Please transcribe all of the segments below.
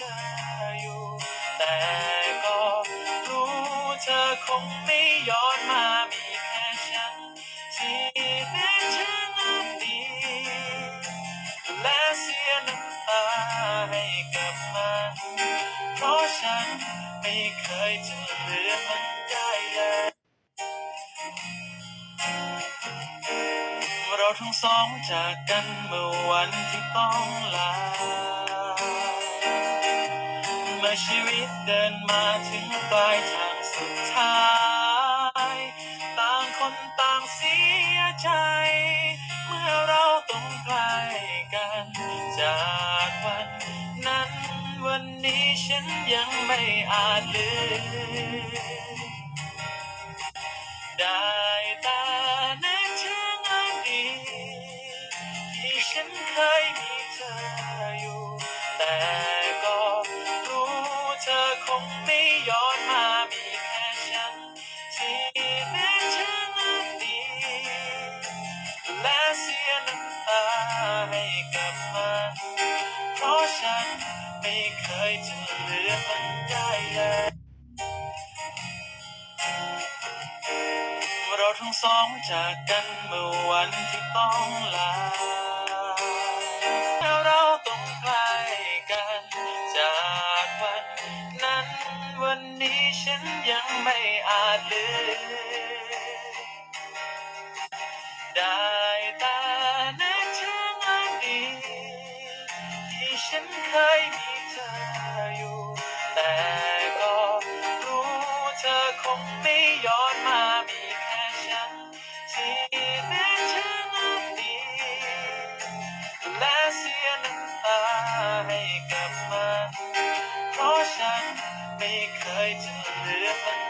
ธออยู่ แต่ก็รู้เธอคงไม่ย้อนมามีแค่ฉันที่นึกถึงอดีและเสียน้ำตาให้กับมันเพราะฉันไม่เคยจะลืมมันได้เลยเราทั้งสองจากกันเมื่อวันที่ต้องลา อชีวิตเดินมาถึงปลายทางสุดท้าย ต่างคนต่างเสียใจ เมื่อเราต้องไกลกัน จากวันนั้น วันนี้ฉันยังไม่อาจลืมได้ คงไม่ย้อนมามีแค่ฉันที่นึกถึงอดีตและเสียน้ำตาให้กับมันเพราะฉันไม่เคยจะเลืมมันได้เลยเราทั้งสองจากกันเมื่อวันที่ต้องลา ไม่อาจลืมได้แต่นึกถึงอดีตที่ฉันเคยมีเธออยู่ แต่ก็รู้เธอคงไม่ย้อนมามีแค่ฉันที่นึกถึงอดีตและเสียน้ำตาให้กับมันเพราะฉันไม่เคยจะลืมมัน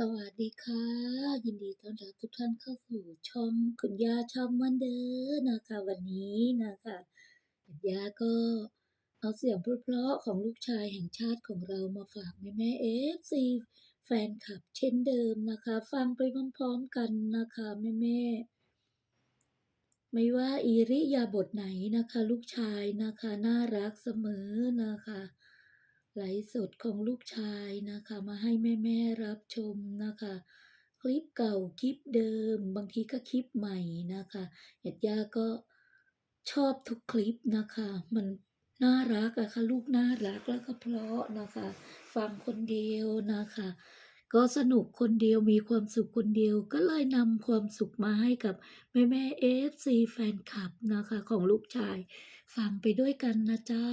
สวัสดีค่ะ ยินดีต้อนรับทุกท่านเข้าสู่ช่องคุณย่าช่องวันเดอนะคะวันนี้นะคะคุณย่าก็เอาเสียงเพราะๆของลูกชายแห่งชาติของเรามาฝากแม่แม่เอฟซีแฟนคลับเช่นเดิมนะคะ ฟังไปพร้อมๆกันนะคะแม่แม่ไม่ว่าอิริยาบถไหนนะคะ ลูกชายนะคะน่ารักเสมอนะคะ ไลฟ์สดของลูกชายนะคะ มาให้แม่ๆรับชมนะคะ คลิปเก่าคลิปเดิม บางทีก็คลิปใหม่นะคะหยาดย่าก็ชอบทุกคลิปนะคะ มันน่ารักอะค่ะลูกน่ารักแล้วก็เพราะนะคะ ฟังคนเดียวนะคะ ก็สนุกคนเดียวมีความสุขคนเดียวก็เลยนำความสุขมาให้กับแม่แม่เอฟซีแฟนคลับนะคะของลูกชาย ฟังไปด้วยกันนะเจ้า